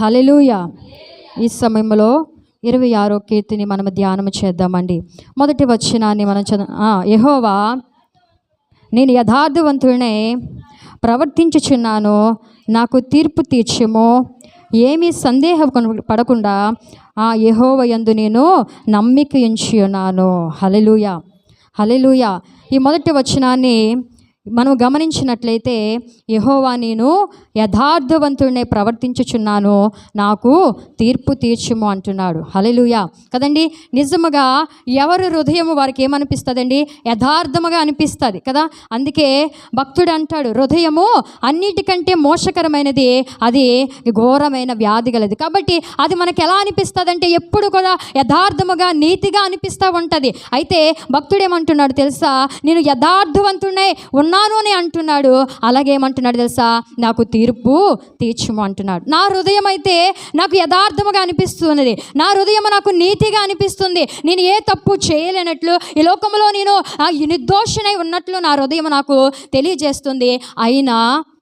Hallelujah ఈ సమయంలో ఇరవై ఆరో కీర్తిని మనం ధ్యానం చేద్దామండి. మొదటి వచ్చినాన్ని మనం చదువు యహోవా నేను యథార్థవంతుడినే ప్రవర్తించుచున్నాను. నాకు తీర్పు తీర్చము. ఏమీ సందేహం పడకుండా ఆ యహోవ యందు నేను నమ్మిక ఉంచి ఉన్నాను హలెలుయ హలెలూయ ఈ మొదటి వచనాన్ని మనం గమనించినట్లయితే యహోవా నేను యథార్థవంతుడినే ప్రవర్తించుచున్నాను. నాకు తీర్పు తీర్చుము అంటున్నాడు. హలెలుయా కదండి? నిజముగా ఎవరు హృదయం వారికి ఏమనిపిస్తుందండి? యథార్థముగా అనిపిస్తుంది కదా? అందుకే భక్తుడు అంటాడు హృదయము అన్నిటికంటే మోసకరమైనది అది ఘోరమైన వ్యాధి గలది. కాబట్టి అది మనకి ఎలా అనిపిస్తుంది అంటే ఎప్పుడు కూడా యథార్థముగా నీతిగా అనిపిస్తూ ఉంటుంది. అయితే భక్తుడు ఏమంటున్నాడు తెలుసా? నేను యథార్థవంతుడే ఉన్నాను అని అంటున్నాడు. అలాగే ఏమంటున్నాడు తెలుసా? నాకు తీర్పు తీర్చుము అంటున్నాడు. నా హృదయం అయితే నాకు యథార్థముగా అనిపిస్తున్నది. నా హృదయం నాకు నీతిగా అనిపిస్తుంది. నేను ఏ తప్పు చేయలేనట్లు ఈ లోకంలో నేను ఆ, ఉన్నట్లు నా హృదయం నాకు తెలియజేస్తుంది. అయినా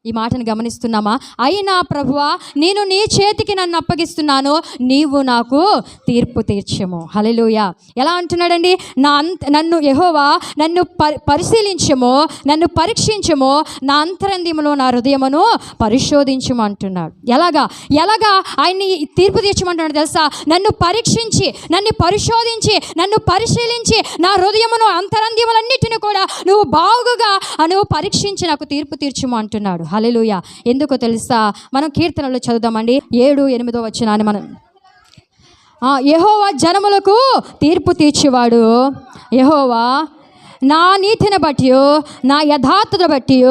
ఈ మాటను గమనిస్తున్నామా? అయినా ప్రభువా నేను నీ చేతికి నన్ను అప్పగిస్తున్నాను. నీవు నాకు తీర్పు తీర్చము. హలెలూయ ఎలా అంటున్నాడండి? నా అంత నన్ను యహోవా నన్ను పరి పరిశీలించము నన్ను పరీక్షించము నా అంతరంధ్యములో నా హృదయమును పరిశోధించము అంటున్నాడు. ఎలాగా? ఎలాగా ఆయన్ని తీర్పు తీర్చమంటున్నాడు తెలుసా? నన్ను పరీక్షించి నన్ను పరిశోధించి నన్ను పరిశీలించి నా హృదయమును అంతరంధ్యములన్నిటిని కూడా నువ్వు బాగుగా నువ్వు పరీక్షించి నాకు తీర్పు తీర్చుము అంటున్నాడు. హలెలుయ ఎందుకో తెలుసా? మనం కీర్తనలు చదువుదామండి. ఏడు ఎనిమిదో వచ్చినాన్ని మనం యహోవా జనములకు తీర్పు తీర్చేవాడు. యహోవా నా నీతిని బట్టి నా యథార్థత బట్టి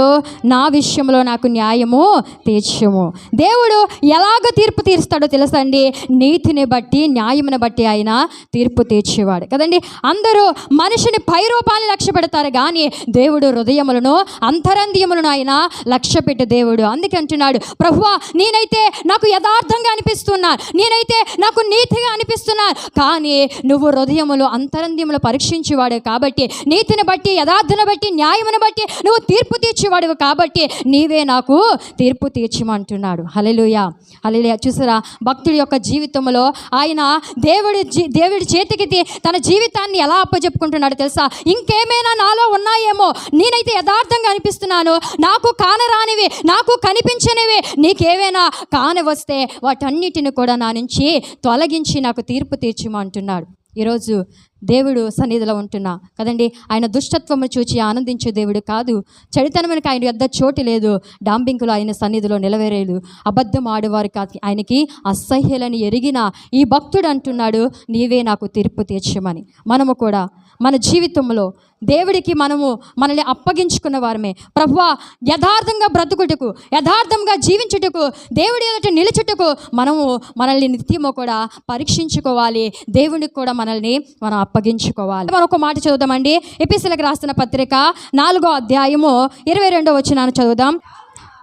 నా విషయంలో నాకు న్యాయము తీర్చము దేవుడు ఎలాగ తీర్పు తీరుస్తాడో తెలుసండి? నీతిని బట్టి న్యాయమును బట్టి ఆయన తీర్పు తీర్చేవాడు. కదండి? అందరూ మనిషిని పై రూపాన్ని లక్ష్య పెడతారు కానీ దేవుడు హృదయములను అంతరంద్యములను ఆయన లక్ష్య పెట్టి దేవుడు. అందుకే అంటున్నాడు ప్రభువా నేనైతే నాకు యథార్థంగా అనిపిస్తున్నా నేనైతే నాకు నీతిగా అనిపిస్తున్నా కానీ నువ్వు హృదయములు అంతరంద్యములు పరీక్షించేవాడు కాబట్టి నీతి నీతిని బట్టి యథార్థను బట్టి న్యాయమును బట్టి నువ్వు తీర్పు తీర్చేవాడు కాబట్టి నీవే నాకు తీర్పు తీర్చమంటున్నాడు. హలెలుయ హలెలుయ చూసారా? భక్తుడి యొక్క జీవితంలో ఆయన దేవుడి జీ దేవుడి చేతికి తన జీవితాన్ని ఎలా అప్పచెప్పుకుంటున్నాడు తెలుసా? ఇంకేమైనా నాలో ఉన్నాయేమో నేనైతే యథార్థంగా అనిపిస్తున్నాను. నాకు కానరానివి నాకు కనిపించనివి నీకేవైనా కాని వస్తే వాటన్నిటిని కూడా నా నుంచి తొలగించి నాకు తీర్పు తీర్చమంటున్నాడు. ఈరోజు దేవుడు సన్నిధిలో ఉంటున్నా. కదండి? ఆయన దుష్టత్వము చూచి ఆనందించే దేవుడు కాదు. చరితనమునికి ఆయన యొద్ద చోటు లేదు. డాంబింకులు ఆయన సన్నిధిలో నిలవేరేదు అబద్ధం ఆడేవారు కాదు. ఆయనకి అసహ్యులని ఎరిగిన ఈ భక్తుడు అంటున్నాడు నీవే నాకు తీర్పు తీర్చమని. మనము కూడా మన జీవితంలో దేవుడికి మనము మనల్ని అప్పగించుకున్న వారమే. ప్రభు యథార్థంగా బ్రతుకుటకు యథార్థంగా జీవించుటకు దేవుడి ఎదుట నిలుచుటకు మనము మనల్ని నిత్యము కూడా పరీక్షించుకోవాలి. దేవునికి కూడా మనల్ని మనం అప్పగించుకోవాలి. మనం ఒక మాట చదువుదామండి. ఎపిసలకు రాసిన పత్రిక నాలుగో అధ్యాయము ఇరవై రెండో వచ్చినాను చదువుదాం.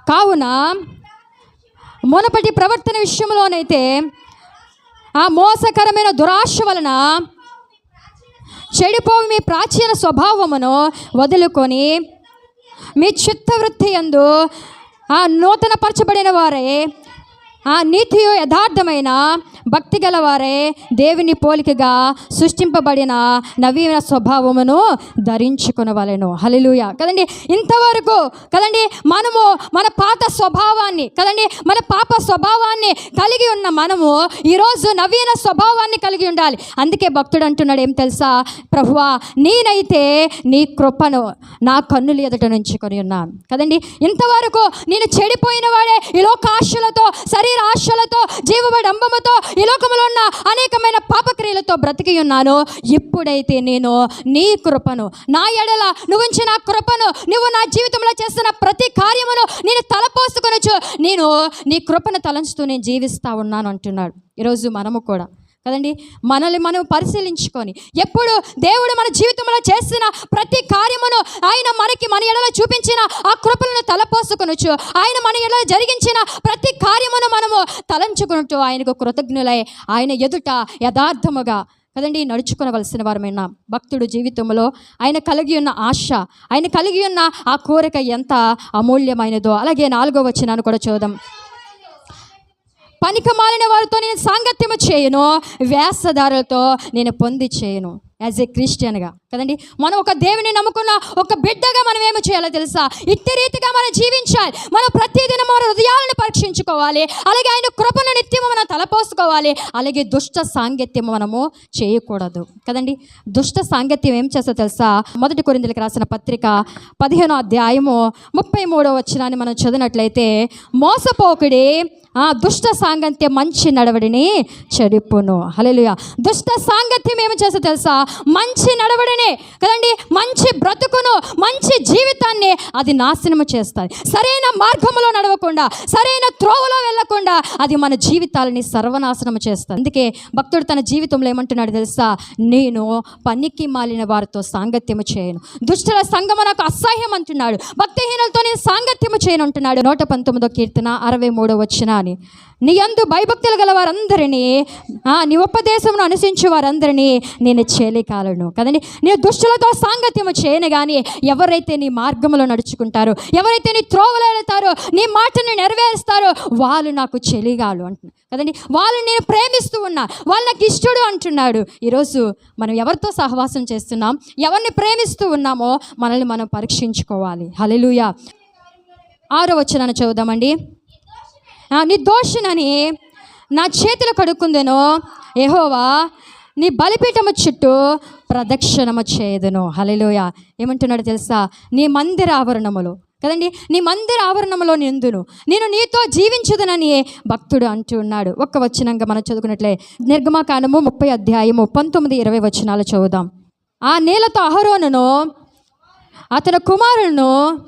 కావున మునపటి ప్రవర్తన విషయంలోనైతే ఆ మోసకరమైన దురాశ వలన చెడిపోవు మీ ప్రాచీన స్వభావమును వదులుకొని మీ చిత్తవృత్తి యందు ఆ నూతన పరచబడిన వారే ఆ నీతియు యథార్థమైన భక్తి గలవారే దేవుని పోలికగా సృష్టింపబడిన నవీన స్వభావమును ధరించుకునవలను. హలిలుయ కదండి ఇంతవరకు కదండి మనము మన పాత స్వభావాన్ని కదండి మన పాప స్వభావాన్ని కలిగి ఉన్న మనము ఈరోజు నవీన స్వభావాన్ని కలిగి ఉండాలి. అందుకే భక్తుడు అంటున్నాడు ఏం తెలుసా? ప్రభువా నేనైతే నీ కృపను నా కన్నులు ఎదుట నుంచుకొని ఉన్నాను. కదండి ఇంతవరకు నేను చెడిపోయిన వాడే ఈ లోకాశలతో సరే శరీర ఆశలతో జీవబడంబముతో ఈ లోకంలో ఉన్న అనేకమైన పాపక్రియలతో బ్రతికి ఉన్నాను. ఎప్పుడైతే నేను నీ కృపను నా ఎడల నువ్వుంచిన నా కృపను నువ్వు నా జీవితంలో చేస్తున్న ప్రతి కార్యమును నేను తలపోసుకొనొచ్చు నేను నీ కృపను తలంచుతూ నేను జీవిస్తా ఉన్నాను అంటున్నాడు. ఈరోజు మనము కూడా కదండి? మనల్ని మనం పరిశీలించుకొని ఎప్పుడు దేవుడు మన జీవితంలో చేసిన ప్రతి కార్యమును ఆయన మనకి మన ఎడలో చూపించిన ఆ కృపలను తలపోసుకొనొచ్చు. ఆయన మన ఎడలో జరిగించిన ప్రతి కార్యమును మనము తలంచుకున్నట్టు ఆయనకు కృతజ్ఞులై ఆయన ఎదుట యథార్థముగా కదండి నడుచుకోవలసిన వారమైన భక్తుడు జీవితంలో ఆయన కలిగి ఉన్న ఆశ ఆయన కలిగి ఉన్న ఆ కోరిక ఎంత అమూల్యమైనదో. అలాగే నాలుగో వచ్చినాను కూడా చూద్దాం. పనికి మాలిన వారితో నేను సాంగత్యము చేయను వేసదారులతో నేను పొంది చేయను. యాజ్ ఏ క్రిస్టియన్గా కదండి? మనం ఒక దేవుని నమ్ముకున్న ఒక బిడ్డగా మనం ఏమి చేయాలో తెలుసా? ఇట్టి రీతిగా మనం జీవించాలి. మనం ప్రతిదినం మన హృదయాలను పరీక్షించుకోవాలి. అలాగే ఆయన కృపను నిత్యము మనం తలపోసుకోవాలి. అలాగే దుష్ట సాంగత్యం మనము చేయకూడదు. కదండి? దుష్ట సాంగత్యం ఏం చేస్తో తెలుసా? మొదటి కొరిందులకు రాసిన పత్రిక పదిహేనో అధ్యాయము ముప్పై మూడో వచ్చినాన్ని మనం చదివినట్లయితే మోసపోకుడి దుష్ట సాంగత్యం మంచి నడవడిని చెడిపును హల్లెలూయా. దుష్ట సాంగత్యం ఏమి చేస్తో తెలుసా? మంచి నడవడిని కదండి? మంచి బ్రతుకును మంచి జీవితాన్ని అది నాశనము చేస్తుంది సరైన మార్గంలో నడవకుండా సరైన త్రోవలో వెళ్ళకుండా అది మన జీవితాలని సర్వనాశనం చేస్తుంది అందుకే భక్తుడు తన జీవితంలో ఏమంటున్నాడు తెలుసా? నేను పనికి మాలిన వారితో సాంగత్యము చేయను. దుష్టుల సంగమ నాకు అసహ్యం అంటున్నాడు. భక్తిహీనులతో నేను సాంగత్యము చేయను అంటున్నాడు. నూట పంతొమ్మిదో కీర్తన అరవై మూడో వచ్చిన అని నీ అందు భయభక్తులు గల వారందరినీ నీ ఉపదేశమును అనుసరించే వారందరినీ నేను చేలికాలను. కదండి? నేను దుష్టులతో సాంగత్యము చేయను కానీ ఎవరైతే నీ మార్గంలో నడుచుకుంటారో ఎవరైతే నీ త్రోవలో వెళ్తారో నీ మాటను నెరవేరుస్తారో వాళ్ళు నాకు చెలిగాలు అంటున్నారు. కదండి? వాళ్ళు నేను ప్రేమిస్తూ ఉన్నా వాళ్ళు నాకు ఇష్టడు అంటున్నాడు. ఈరోజు మనం ఎవరితో సహవాసం చేస్తున్నాం ఎవరిని ప్రేమిస్తూ ఉన్నామో మనల్ని మనం పరీక్షించుకోవాలి. హలెలుయా ఆరో వచ్చినాను చదువుదామండి. నిర్దోషునని నా చేతులు కడుక్కుందెను ఎహోవా నీ బలిపీఠము చుట్టూ ప్రదక్షిణము చేయదును. హలెలోయ ఏమంటున్నాడు తెలుసా? నీ మందిర ఆవరణములో. కదండి? నీ మందిర ఆవరణములో నిందును. నేను నీతో జీవించదునని భక్తుడు అంటూ ఉన్నాడు. ఒక్క వచనంగా మనం చదువుకున్నట్లే. నిర్గమకాండము ముప్పై అధ్యాయము పంతొమ్మిది ఇరవై వచనాలు చదువుదాం. ఆ నేలతో అహరోనును అతని కుమారులను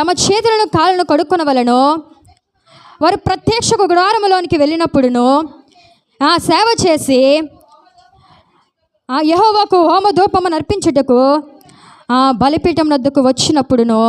తమ చేతులను కాళ్ళను కడుక్కునవలను వారు ప్రత్యక్ష గుడారములోనికి వెళ్ళినప్పుడును ఆ సేవ చేసి ఆ యహోవాకు హోమధూపమును నర్పించుటకు ఆ బలిపీఠం నద్దుకు వచ్చినప్పుడును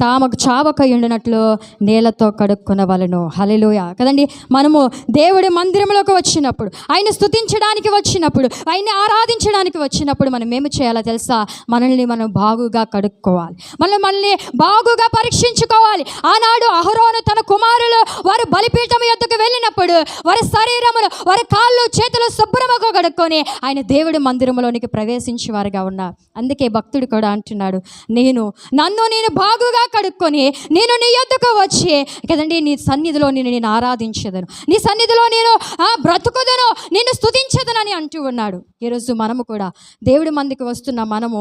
తామకు చావక ఉండినట్లు నీళ్ళతో కడుక్కునవలను. హలెలోయ కదండి? మనము దేవుడి మందిరంలోకి వచ్చినప్పుడు ఆయన స్తుతించడానికి వచ్చినప్పుడు ఆయన్ని ఆరాధించడానికి వచ్చినప్పుడు మనం ఏమి చేయాలో తెలుసా? మనల్ని మనం బాగుగా కడుక్కోవాలి. మనం మనల్ని బాగుగా పరీక్షించుకోవాలి. ఆనాడు అహరోను తన కుమారులు వారు బలిపీఠం ఎద్దుకు వెళ్ళినప్పుడు వారి శరీరములు వారి కాళ్ళు చేతులు శుభ్రముగా కడుక్కొని ఆయన దేవుడి మందిరంలోనికి ప్రవేశించేవారుగా ఉన్నారు. అందుకే భక్తుడు కూడా అంటున్నాడు నేను నన్ను నేను బాగుగా కడుక్కొని నేను నీ యొద్దకు వచ్చి కదండి నీ సన్నిధిలో నేను నేను ఆరాధించదను. నీ సన్నిధిలో నేను బ్రతుకుదను నేను స్తుతించదనని అంటూ ఉన్నాడు. ఈరోజు మనము కూడా దేవుడి మందికి వస్తున్న మనము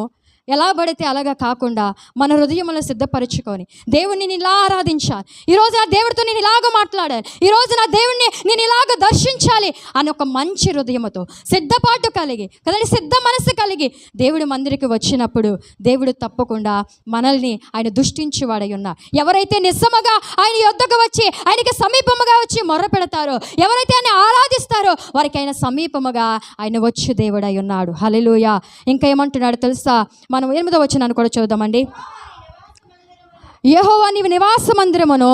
ఎలా పడితే అలాగా కాకుండా మన హృదయములను సిద్ధపరచుకొని దేవుణ్ణి నేను ఇలా ఆరాధించాలి. ఈరోజు నా దేవుడితో నేను ఇలాగ మాట్లాడాలి. ఈరోజు నా దేవుణ్ణి నేను ఇలాగ దర్శించాలి అని ఒక మంచి హృదయముతో సిద్ధపాటు కలిగి కదండి? సిద్ధ మనసు కలిగి దేవుడి మందిరికి వచ్చినప్పుడు దేవుడు తప్పకుండా మనల్ని ఆయన దుష్టించేవాడై ఉన్నా. ఎవరైతే నిస్సమగా ఆయన యొద్దకు వచ్చి ఆయనకి సమీపముగా వచ్చి మొర్ర పెడతారో ఎవరైతే ఆయన ఆరాధిస్తారో వారికి ఆయన సమీపముగా ఆయన వచ్చి దేవుడై ఉన్నాడు. హల్లెలూయా. ఇంకా ఏమంటున్నాడు తెలుసా? మనం ఎనిమిదో వచ్చినాను కూడా చూద్దామండి. యహోవా నీవు నివాస మందిరమును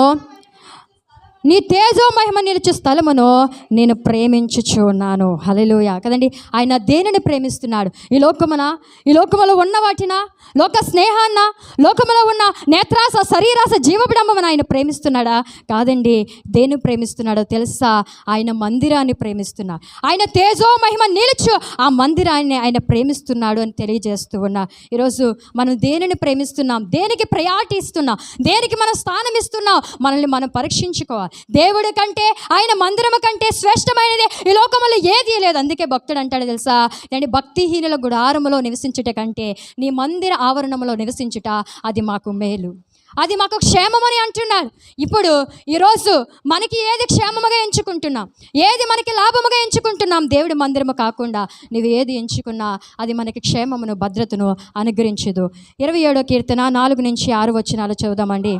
నీ తేజో మహిమ నిలిచే స్థలమును నేను ప్రేమించుచు ఉన్నాను హలెలుయ కదండి ఆయన దేనిని ప్రేమిస్తున్నాడు? ఈ లోకమున ఈ లోకములో ఉన్న వాటిన లోక స్నేహాన్న లోకములో ఉన్న నేత్రాస శరీరాస జీవబిడంబమును ఆయన ప్రేమిస్తున్నాడా? కాదండి దేని ప్రేమిస్తున్నాడో తెలుసా? ఆయన మందిరాన్ని ప్రేమిస్తున్నాడు. ఆయన తేజో మహిమ నిలుచు ఆ మందిరాన్ని ఆయన ప్రేమిస్తున్నాడు అని తెలియజేస్తూ ఉన్నా. ఈరోజు మనం దేనిని ప్రేమిస్తున్నాం? దేనికి ప్రయారిటీ ఇస్తున్నాం దేనికి మనం స్థానం ఇస్తున్నాం మనల్ని మనం పరీక్షించుకోవాలి. దేవుడి కంటే ఆయన మందిరము కంటే శ్రేష్టమైనది ఈ లోకములో ఏది లేదు. అందుకే భక్తుడు అంటాడు తెలుసా? నేను భక్తిహీనుల గుడారములో నివసించుట కంటే నీ మందిర ఆవరణములో నివసించుట అది మాకు మేలు. అది మాకు క్షేమమని అంటున్నారు ఇప్పుడు ఈరోజు మనకి ఏది క్షేమముగా ఎంచుకుంటున్నాం? ఏది మనకి లాభముగా ఎంచుకుంటున్నాం? దేవుడి మందిరము కాకుండా నువ్వు ఏది ఎంచుకున్నా అది మనకి క్షేమమును భద్రతను అనుగ్రహించదు. ఇరవై ఏడో కీర్తన నాలుగు నుంచి ఆరు వచ్చినాలు చదుదామండి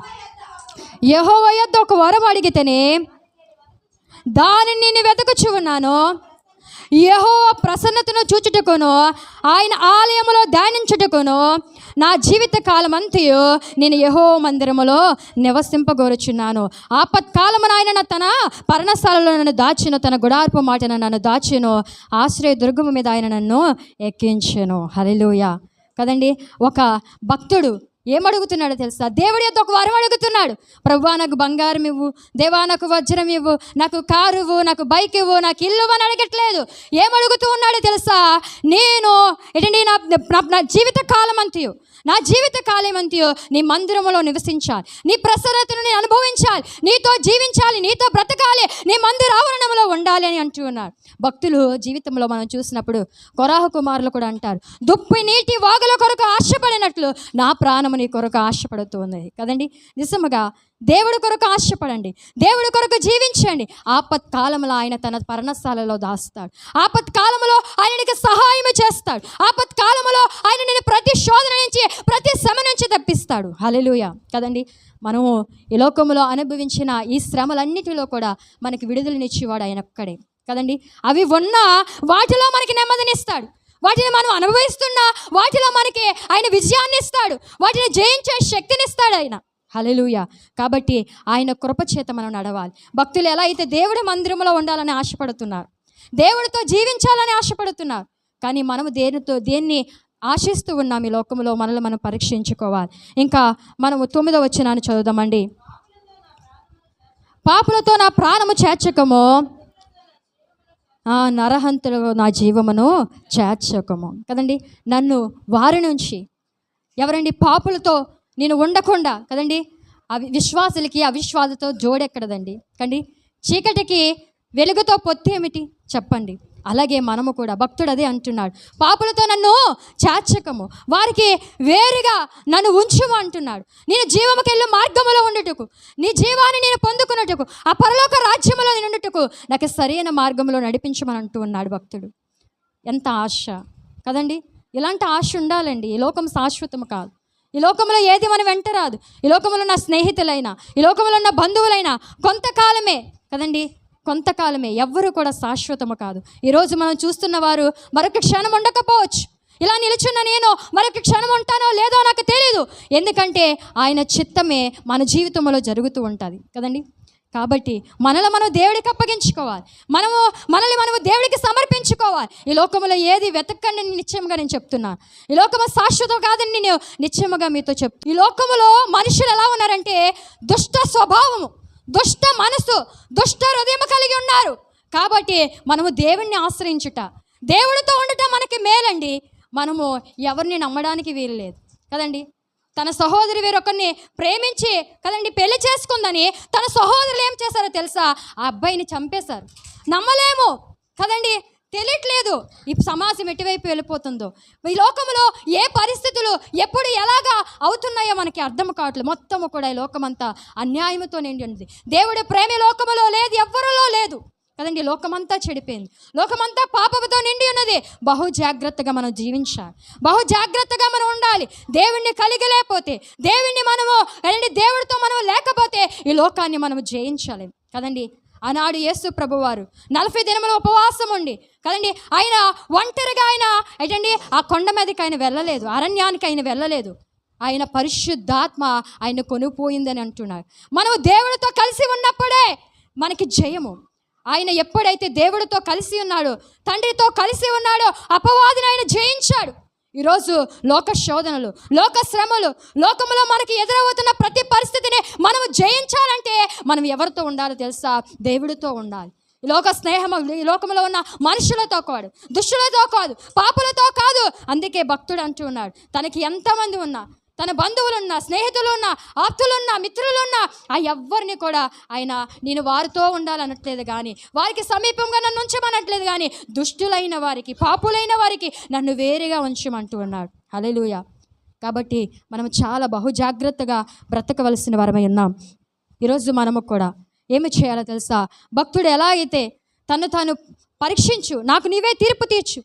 యహోవ యొద్ద ఒక వరం అడిగితేనే దానిని నేను వెతకచ్చు ఉన్నాను. యహో ప్రసన్నతను చూచుటకును ఆయన ఆలయములో ధ్యానించుటకును నా జీవిత కాలం అంతయు నేను యహో మందిరములో నివసింపగోరుచున్నాను. ఆపత్కాలమున ఆయన తన పర్ణశాలలో నన్ను దాచిను తన గుడార్పు మాటను నన్ను దాచిను ఆశ్రయ దుర్గము మీద ఆయన నన్ను ఎక్కించెను. హల్లెలూయా. కదండి ఒక భక్తుడు ఏమడుగుతున్నాడో తెలుసా? దేవుడి యొక్క ఒక వరం అడుగుతున్నాడు. ప్రభువా నాకు బంగారం ఇవ్వు. దేవా నాకు వజ్రం ఇవ్వు. నాకు కారు ఇవ్వు. నాకు బైక్ ఇవ్వు. నాకు ఇల్లు అని అడగట్లేదు. ఏమడుగుతూ ఉన్నాడో తెలుసా? నేను ఏంటండి నా నా- నా జీవిత కాలం అంతయు. నా జీవిత కాలం అంతయు నీ మందిరంలో నివసించాలి. నీ ప్రసన్నతను నేను అనుభవించాలి. నీతో జీవించాలి. నీతో బ్రతకాలి. నీ మందిర ఆవరణంలో ఉండాలి అని అంటూ ఉన్నాడు భక్తులు జీవితంలో మనం చూసినప్పుడు కొరాహ కుమారులు కూడా అంటారు. దుప్పి నీటి వాగుల కొరకు ఆశపడినట్లు నా ప్రాణము నీ కొరకు ఆశపడుతూ ఉన్నది కదండి? నిజముగా దేవుడి కొరకు ఆశపడండి. దేవుడి కొరకు జీవించండి. ఆపత్ కాలంలో ఆయన తన పర్ణశాలలో దాస్తాడు. ఆపత్కాలంలో ఆయనకి ఆయన నీకు సహాయం చేస్తాడు. ఆపత్కాలంలో ఆయన నేను ప్రతి శోధన నుంచి ప్రతి శ్రమ నుంచి తప్పిస్తాడు. హలెలుయ కదండి? మనము ఈ లోకంలో అనుభవించిన ఈ శ్రమలన్నిటిలో కూడా మనకి విడుదలనిచ్చేవాడు ఆయన ఒక్కడే. కదండి? అవి ఉన్నా వాటిలో మనకి నెమ్మదినిస్తాడు. వాటిని మనం అనుభవిస్తున్నా వాటిలో మనకి ఆయన విజయాన్ని ఇస్తాడు. వాటిని జయించే శక్తినిస్తాడు ఆయన. హలెలుయ కాబట్టి ఆయన కృప చేత మనం నడవాలి. భక్తులు ఎలా అయితే దేవుడి మందిరంలో ఉండాలని ఆశపడుతున్నారు. దేవుడితో జీవించాలని ఆశపడుతున్నారు. కానీ మనము దేనితో దేన్ని ఆశిస్తూ ఉన్నాం ఈ లోకంలో మనల్ని మనం పరీక్షించుకోవాలి. ఇంకా మనము తొమ్మిదో వచ్చినాన్ని చదువుదామండి. పాపులతో నా ప్రాణము చేర్చకము ఆ నరహంతులు నా జీవమును చేర్చకము. కదండి? నన్ను వారి నుంచి ఎవరండి? పాపులతో నేను ఉండకుండా కదండి? అవి విశ్వాసులకి అవిశ్వాసులతో జోడెక్కడదండి. కండి చీకటికి వెలుగుతో పొత్తు ఏమిటి? చెప్పండి. అలాగే మనము కూడా భక్తుడు అదే అంటున్నాడు. పాపులతో నన్ను చాచకము. వారికి వేరుగా నన్ను ఉంచుము అంటున్నాడు. నేను జీవముకెళ్ళి మార్గములో ఉండుటకు నీ జీవాన్ని నేను పొందుకున్నట్టుకు ఆ పరలోక రాజ్యములో నేను ఉండుటకు నాకు సరైన మార్గంలో నడిపించమని అంటూ ఉన్నాడు భక్తుడు. ఎంత ఆశ. కదండి? ఇలాంటి ఆశ ఉండాలండి. ఈ లోకం శాశ్వతం కాదు. ఈ లోకంలో ఏది మన వెంట రాదు. ఈ లోకంలో ఉన్న స్నేహితులైనా ఈ లోకంలో ఉన్న బంధువులైనా కొంతకాలమే. కదండి? కొంతకాలమే ఎవ్వరూ కూడా శాశ్వతము కాదు. ఈరోజు మనం చూస్తున్న వారు మరొక క్షణం ఉండకపోవచ్చు. ఇలా నిలుచున్న నేను మరొక క్షణం ఉంటానో లేదో నాకు తెలియదు ఎందుకంటే ఆయన చిత్తమే మన జీవితంలో జరుగుతూ ఉంటుంది కదండి? కాబట్టి మనలో మనం దేవుడికి అప్పగించుకోవాలి. మనము మనల్ని మనము దేవుడికి సమర్పించుకోవాలి. ఈ లోకంలో ఏది వెతకండి అని నిశ్చయముగా నేను చెప్తున్నాను ఈ లోకము శాశ్వతం కాదని నేను నిశ్చయముగా మీతో చెప్తాను ఈ లోకములో మనుషులు ఎలా ఉన్నారంటే దుష్ట స్వభావము. దుష్ట మనసు దుష్ట హృదయం కలిగి ఉన్నారు. కాబట్టి మనము దేవుణ్ణి ఆశ్రయించుట దేవుడితో ఉండటం మనకి మేలండి. మనము ఎవరిని నమ్మడానికి వీలు లేదు కదండి? తన సహోదరి వేరొకరిని ప్రేమించి కదండి పెళ్ళి చేసుకుందని తన సహోదరులు ఏం చేశారో తెలుసా? ఆ అబ్బాయిని చంపేశారు. నమ్మలేము. కదండి? తెలియట్లేదు. ఈ సమాజం ఎటువైపు వెళ్ళిపోతుందో? ఈ లోకంలో ఏ పరిస్థితులు ఎప్పుడు ఎలాగా అవుతున్నాయో మనకి అర్థం కావట్లేదు. మొత్తము కూడా ఈ లోకమంతా అన్యాయముతో నిండి ఉంది దేవుడి ప్రేమ లోకములో లేదు ఎవ్వరిలో లేదు. కదండి లోకమంతా చెడిపోయింది. లోకమంతా పాపముతో నిండి ఉన్నది. బహు జాగ్రత్తగా మనం జీవించాలి. బహు జాగ్రత్తగా మనం ఉండాలి. దేవుణ్ణి కలిగి లేకపోతే దేవుణ్ణి మనము దేవుడితో మనం లేకపోతే ఈ లోకాన్ని మనము జయించాలి. కదండి ఆనాడు యేసు ప్రభువారు. నలభై దినముల ఉపవాసం ఉండి కదండి ఆయన ఒంటరిగా ఆయన ఏంటండి ఆ కొండ మీదకి ఆయన వెళ్ళలేదు అరణ్యానికి ఆయన వెళ్ళలేదు. ఆయన పరిశుద్ధాత్మ ఆయన కొనుపోయిందని అంటున్నారు. మనం దేవుడితో కలిసి ఉన్నప్పుడే మనకి జయము. ఆయన ఎప్పుడైతే దేవుడితో కలిసి ఉన్నాడో తండ్రితో కలిసి ఉన్నాడో అపవాదిని ఆయన జయించాడు. ఈరోజు లోక శోధనలు లోక శ్రమలు లోకంలో మనకి ఎదురవుతున్న ప్రతి పరిస్థితిని మనం జయించాలంటే మనం ఎవరితో ఉండాలో తెలుసా? దేవుడితో ఉండాలి. ఈ లోక స్నేహం ఈ లోకంలో ఉన్న మనుషులతో కాదు దుష్టులతో కాదు పాపులతో కాదు. అందుకే భక్తుడు అంటూ ఉన్నాడు తనకి ఎంతమంది ఉన్నా తన బంధువులున్నా స్నేహితులున్నా ఆప్తులున్నా మిత్రులున్నా ఆ ఎవ్వరిని కూడా ఆయన నేను వారితో ఉండాలనట్లేదు కానీ వారికి సమీపంగా నన్ను ఉంచమనట్లేదు కానీ దుష్టులైన వారికి పాపులైన వారికి నన్ను వేరుగా ఉంచమంటూ ఉన్నాడు. అలెలుయ కాబట్టి మనం చాలా బహుజాగ్రత్తగా బ్రతకవలసిన వారమై ఉన్నాం. ఈరోజు మనము కూడా ఏమి చేయాలో తెలుసా? భక్తుడు ఎలా అయితే తను తాను పరీక్షించు నాకు నీవే తీర్పు తీర్చు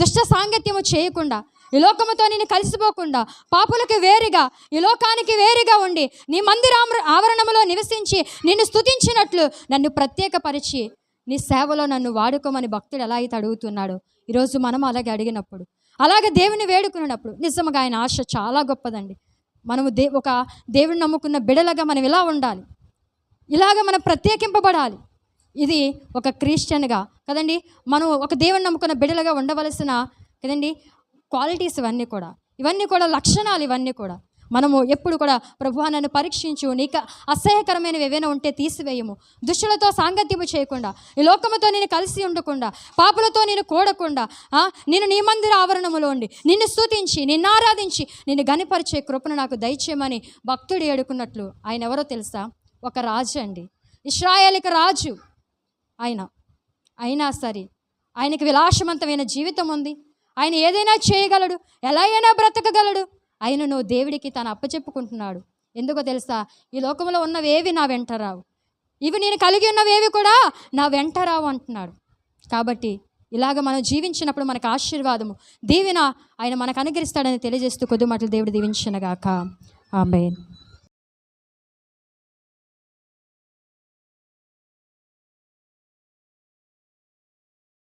దుష్ట సాంగత్యము చేయకుండా ఈ లోకముతో నేను కలిసిపోకుండా పాపులకు వేరుగా ఈ లోకానికి వేరుగా ఉండి నీ మందిర ఆవరణములో నివసించి నిన్ను స్తుతించినట్లు నన్ను ప్రత్యేకపరిచి నీ సేవలో నన్ను వాడుకోమని భక్తుడు ఎలా అయితే అడుగుతున్నాడు ఈరోజు మనం అలాగే అడిగినప్పుడు అలాగే దేవుని వేడుకున్నప్పుడు నిజంగా ఆయన ఆశ చాలా గొప్పదండి. మనము దే ఒక దేవుని నమ్ముకున్న బిడలగా మనం ఇలా ఉండాలి. ఇలాగ మనం ప్రత్యేకింపబడాలి. ఇది ఒక క్రిస్టియన్గా కదండి మనం ఒక దేవుని నమ్ముకున్న బిడలగా ఉండవలసిన కదండి క్వాలిటీస్ ఇవన్నీ కూడా. ఇవన్నీ కూడా లక్షణాలు ఇవన్నీ కూడా. మనము ఎప్పుడు కూడా ప్రభు నన్ను పరీక్షించు నీకు అసహ్యకరమైనవి ఏవైనా ఉంటే తీసివేయము. దుష్టులతో సాంగత్యము చేయకుండా ఈ లోకముతో నేను కలిసి ఉండకుండా పాపులతో నేను కూడకుండా నేను నీ మందిర ఆవరణములో ఉండి నిన్ను స్తుతించి నిన్ను ఆరాధించి నిన్ను గనిపరిచే కృపను నాకు దయచేయమని భక్తుడు ఏడుకున్నట్లు ఆయన ఎవరో తెలుసా? ఒక రాజు అండి. ఇస్రాయేలిక రాజు ఆయన. అయినా సరే ఆయనకి విలాసవంతమైన జీవితం ఉంది. ఆయన ఏదైనా చేయగలడు ఎలా అయినా బ్రతకగలడు ఆయనను దేవుడికి తను అప్పచెప్పుకుంటున్నాడు. ఎందుకో తెలుసా? ఈ లోకంలో ఉన్నవేవి నా వెంట రావు. ఇవి నేను కలిగి ఉన్నవేవి కూడా నా వెంట రావు అంటున్నాడు. కాబట్టి ఇలాగ మనం జీవించినప్పుడు మనకు ఆశీర్వాదము దీవెన ఆయన మనకు అనుగ్రహిస్తాడని తెలియజేస్తూ కొద్ది మాటలు దేవుడు దీవించినగాక. ఆమె